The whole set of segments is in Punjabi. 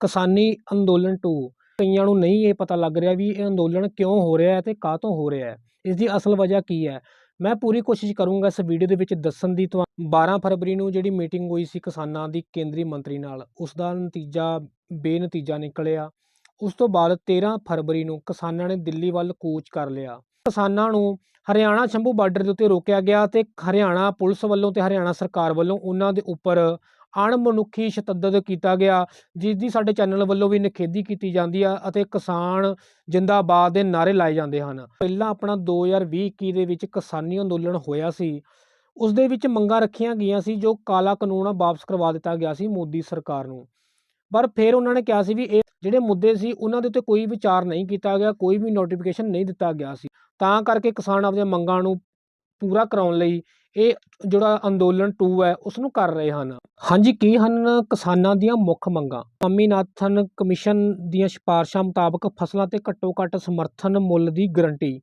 ਕਿਸਾਨੀ ਅੰਦੋਲਨ 2 ਕਈਆਂ ਨੂੰ ਨਹੀਂ ਇਹ ਪਤਾ ਲੱਗ ਰਿਹਾ ਵੀ ਇਹ ਅੰਦੋਲਨ ਕਿਉਂ ਹੋ ਰਿਹਾ ਹੈ ਤੇ ਕਾਹਤੋਂ ਹੋ ਰਿਹਾ ਹੈ। ਇਸ ਦੀ ਅਸਲ ਵਜ੍ਹਾ ਕੀ ਹੈ? ਮੈਂ ਪੂਰੀ ਕੋਸ਼ਿਸ਼ ਕਰੂੰਗਾ ਇਸ ਵੀਡੀਓ ਦੇ ਵਿੱਚ ਦੱਸਣ ਦੀ ਤੁਹਾ 12 ਫਰਵਰੀ ਨੂੰ ਜਿਹੜੀ ਮੀਟਿੰਗ ਹੋਈ ਸੀ ਕਿਸਾਨਾਂ ਦੀ ਕੇਂਦਰੀ ਮੰਤਰੀ ਨਾਲ, ਉਸ ਦਾ ਨਤੀਜਾ ਬੇਨਤੀਜਾ ਨਿਕਲਿਆ। ਉਸ ਤੋਂ ਬਾਅਦ 13 ਫਰਵਰੀ ਨੂੰ ਕਿਸਾਨਾਂ ਨੇ ਦਿੱਲੀ ਵੱਲ ਕੂਚ ਕਰ ਲਿਆ। ਕਿਸਾਨਾਂ ਨੂੰ ਹਰਿਆਣਾ ਸ਼ੰਭੂ ਬਾਰਡਰ ਦੇ ਉੱਤੇ ਰੋਕਿਆ ਗਿਆ ਤੇ ਹਰਿਆਣਾ ਪੁਲਿਸ ਵੱਲੋਂ ਤੇ ਹਰਿਆਣਾ ਸਰਕਾਰ ਵੱਲੋਂ ਉਹਨਾਂ ਦੇ ਉੱਪਰ ਅਣਮਨੁੱਖੀ ਸ਼ਤੱਦਦ ਕੀਤਾ ਗਿਆ ਜਿਸ ਦੀ ਸਾਡੇ ਚੈਨਲ ਵੱਲੋਂ ਵੀ ਨਿਖੇਧੀ ਕੀਤੀ ਜਾਂਦੀ ਆ ਅਤੇ ਕਿਸਾਨ ਜਿੰਦਾਬਾਦ ਦੇ ਨਾਅਰੇ ਲਾਏ ਜਾਂਦੇ ਹਨ। ਪਹਿਲਾਂ ਆਪਣਾ 2020-21 ਦੇ ਵਿੱਚ ਕਿਸਾਨੀ ਅੰਦੋਲਨ ਹੋਇਆ ਸੀ। ਉਸ ਦੇ ਵਿੱਚ ਮੰਗਾਂ ਰੱਖੀਆਂ ਗਈਆਂ ਸੀ, ਜੋ ਕਾਲਾ ਕਾਨੂੰਨ ਵਾਪਸ ਕਰਵਾ ਦਿੱਤਾ ਗਿਆ ਸੀ ਮੋਦੀ ਸਰਕਾਰ ਨੂੰ। ਪਰ ਫਿਰ ਉਹਨਾਂ ਨੇ ਕਿਹਾ ਸੀ ਵੀ ਇਹ ਜਿਹੜੇ ਮੁੱਦੇ ਸੀ, ਉਹਨਾਂ ਦੇ ਉੱਤੇ ਕੋਈ ਵਿਚਾਰ ਨਹੀਂ ਕੀਤਾ ਗਿਆ, ਕੋਈ ਵੀ ਨੋਟੀਫਿਕੇਸ਼ਨ ਨਹੀਂ ਦਿੱਤਾ ਗਿਆ ਸੀ। ਤਾਂ ਕਰਕੇ ਕਿਸਾਨ ਆਪਣੀਆਂ ਮੰਗਾਂ ਨੂੰ ਪੂਰਾ ਕਰਾਉਣ ਲਈ ਇਹ ਜਿਹੜਾ ਅੰਦੋਲਨ 2 ਹੈ ਉਸ ਨੂੰ ਕਰ ਰਹੇ ਹਨ। ਹਾਂਜੀ, ਕੀ ਹਨ ਕਿਸਾਨਾਂ ਦੀਆਂ ਮੁੱਖ ਮੰਗਾਂ? ਸਵਾਮੀਨਾਥਨ ਕਮਿਸ਼ਨ ਦੀਆਂ ਸਿਫਾਰਸ਼ਾਂ ਮੁਤਾਬਕ ਫਸਲਾਂ ਤੇ ਘੱਟੋ ਘੱਟ ਸਮਰਥਨ ਮੁੱਲ ਦੀ ਗਰੰਟੀ।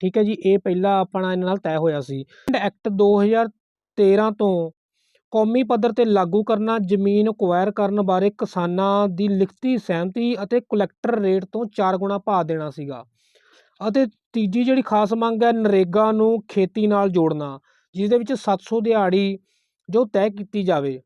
ਠੀਕ ਹੈ ਜੀ, ਇਹ ਪਹਿਲਾਂ ਆਪਣਾ ਇਹਨਾਂ ਨਾਲ ਤੈਅ ਹੋਇਆ ਸੀ। ਐਕਟ 2013 ਤੋਂ ਕੌਮੀ ਪੱਧਰ ਤੇ ਲਾਗੂ ਕਰਨਾ, ਜ਼ਮੀਨ ਅਕਵਾਇਰ ਕਰਨ ਬਾਰੇ ਕਿਸਾਨਾਂ ਦੀ ਲਿਖਤੀ ਸਹਿਮਤੀ ਅਤੇ ਕਲੈਕਟਰ ਰੇਟ ਤੋਂ 4 ਗੁਣਾ ਭਾਅ ਦੇਣਾ ਸੀਗਾ। ਅਤੇ ਤੀਜੀ ਜਿਹੜੀ ਖਾਸ ਮੰਗ ਹੈ, ਨਰੇਗਾ ਨੂੰ ਖੇਤੀ ਨਾਲ ਜੋੜਨਾ। ਜਿਸ ਦੇ ਵਿੱਚ 700 ਦਿਹਾੜੀ ਜੋ ਤੈਅ ਕੀਤੀ ਜਾਵੇ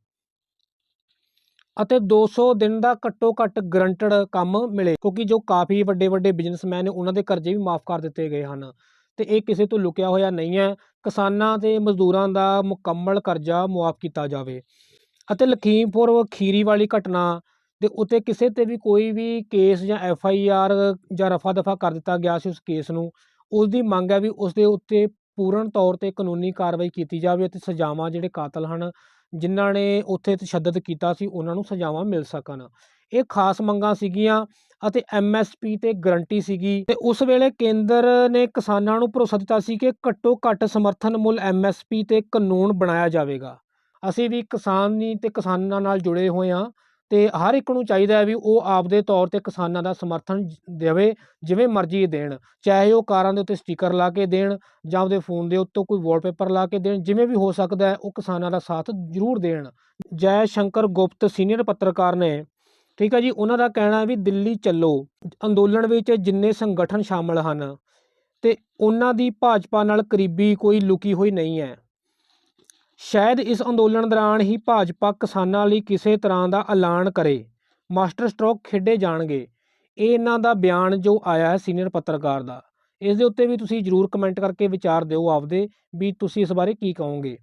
ਅਤੇ 200 ਦਿਨ ਦਾ ਘੱਟੋ ਘੱਟ ਗਰੰਟਡ ਕੰਮ ਮਿਲੇ, ਕਿਉਂਕਿ ਜੋ ਕਾਫੀ ਵੱਡੇ ਵੱਡੇ ਬਿਜ਼ਨਸਮੈਨ ਨੇ ਉਹਨਾਂ ਦੇ ਕਰਜ਼ੇ ਵੀ ਮਾਫ ਕਰ ਦਿੱਤੇ ਗਏ ਹਨ ਤੇ ਇਹ ਕਿਸੇ ਤੋਂ ਲੁਕਿਆ ਹੋਇਆ ਨਹੀਂ ਹੈ, ਕਿਸਾਨਾਂ ਤੇ ਮਜ਼ਦੂਰਾਂ ਦਾ ਮੁਕੰਮਲ ਕਰਜ਼ਾ ਮੁਆਫ ਕੀਤਾ ਜਾਵੇ ਅਤੇ ਲਖੀਮਪੁਰ ਖੀਰੀ ਵਾਲੀ ਘਟਨਾ ਦੇ ਉੱਤੇ ਕਿਸੇ ਤੇ ਵੀ ਕੋਈ ਵੀ ਕੇਸ ਜਾਂ ਐਫ ਆਈ ਆਰ ਜਾਂ ਰਫਾ ਦਫਾ ਕਰ ਦਿੱਤਾ ਗਿਆ ਸੀ ਉਸ ਕੇਸ ਨੂੰ ਉਸ ਦੀ ਮੰਗ ਹੈ ਵੀ ਉਸ ਦੇ ਉੱਤੇ ਪੂਰਨ ਤੌਰ ਤੇ ਕਾਨੂੰਨੀ ਕਾਰਵਾਈ ਕੀਤੀ ਜਾਵੇ ਅਤੇ ਸਜ਼ਾਵਾਂ ਜਿਹੜੇ ਕਾਤਲ ਹਨ, ਜਿਨ੍ਹਾਂ ਨੇ ਉੱਥੇ ਤਸ਼ੱਦਦ ਕੀਤਾ ਸੀ, ਉਹਨਾਂ ਨੂੰ ਸਜ਼ਾਵਾਂ ਮਿਲ ਸਕਣ। ਇਹ ਖਾਸ ਮੰਗਾਂ ਸੀਗੀਆਂ ਅਤੇ ਐਮਐਸਪੀ ਤੇ ਗਰੰਟੀ ਸੀਗੀ ਤੇ ਉਸ ਵੇਲੇ ਕੇਂਦਰ ਨੇ ਕਿਸਾਨਾਂ ਨੂੰ ਭਰੋਸਾ ਦਿੱਤਾ ਸੀ ਕਿ ਘੱਟੋ ਘੱਟ ਸਮਰਥਨ ਮੁੱਲ ਐਮਐਸਪੀ ਤੇ ਕਾਨੂੰਨ ਬਣਾਇਆ ਜਾਵੇਗਾ। ਅਸੀਂ ਵੀ ਕਿਸਾਨੀ ਤੇ ਕਿਸਾਨਾਂ ਨਾਲ ਜੁੜੇ ਹੋਏ ਹਾਂ। ਤੇ ਹਰ ਇੱਕ ਨੂੰ ਚਾਹੀਦਾ ਹੈ ਵੀ ਉਹ ਆਪਦੇ ਤੌਰ ਤੇ ਕਿਸਾਨਾਂ ਦਾ ਸਮਰਥਨ ਦੇਵੇ, ਜਿਵੇਂ ਮਰਜ਼ੀ ਦੇਣ। ਚਾਹੇ ਉਹ ਕਾਰਾਂ ਦੇ ਉੱਤੇ ਸਟicker ਲਾ ਕੇ ਦੇਣ ਜਾਂ ਉਹਦੇ ਫੋਨ ਦੇ ਉੱਤੇ ਕੋਈ ਵਾਲਪੇਪਰ ਲਾ ਕੇ ਦੇਣ, ਜਿਵੇਂ ਵੀ ਹੋ ਸਕਦਾ ਹੈ, ਉਹ ਕਿਸਾਨਾਂ ਦਾ ਸਾਥ ਜ਼ਰੂਰ ਦੇਣ। ਜੈ ਸ਼ੰਕਰ ਗੁਪਤ ਸੀਨੀਅਰ ਪੱਤਰਕਾਰ ਨੇ, ਠੀਕ ਹੈ ਜੀ, ਉਹਨਾਂ ਦਾ ਕਹਿਣਾ ਹੈ ਵੀ ਦਿੱਲੀ ਚੱਲੋ। ਅੰਦੋਲਨ ਵਿੱਚ ਜਿੰਨੇ ਸੰਗਠਨ ਸ਼ਾਮਲ ਹਨ, ਤੇ ਉਹਨਾਂ ਦੀ ਭਾਜਪਾ ਨਾਲ ਕਰੀਬੀ ਕੋਈ ਲੁਕੀ ਹੋਈ ਨਹੀਂ ਹੈ। ਸ਼ਾਇਦ ਇਸ ਅੰਦੋਲਨ ਦੌਰਾਨ ਹੀ ਭਾਜਪਾ ਕਿਸਾਨਾਂ ਲਈ ਕਿਸੇ ਤਰ੍ਹਾਂ ਦਾ ਐਲਾਨ ਕਰੇ, ਮਾਸਟਰ ਸਟ੍ਰੋਕ ਖੇਡੇ ਜਾਣਗੇ। ਇਹ ਇਹਨਾਂ ਦਾ ਬਿਆਨ ਜੋ ਆਇਆ ਹੈ ਸੀਨੀਅਰ ਪੱਤਰਕਾਰ ਦਾ। ਇਸ ਦੇ ਉੱਤੇ ਵੀ ਤੁਸੀਂ ਜਰੂਰ ਕਮੈਂਟ ਕਰਕੇ ਵਿਚਾਰ ਦਿਓ ਆਪਦੇ, ਵੀ ਤੁਸੀਂ ਇਸ ਬਾਰੇ ਕੀ ਕਹੋਗੇ।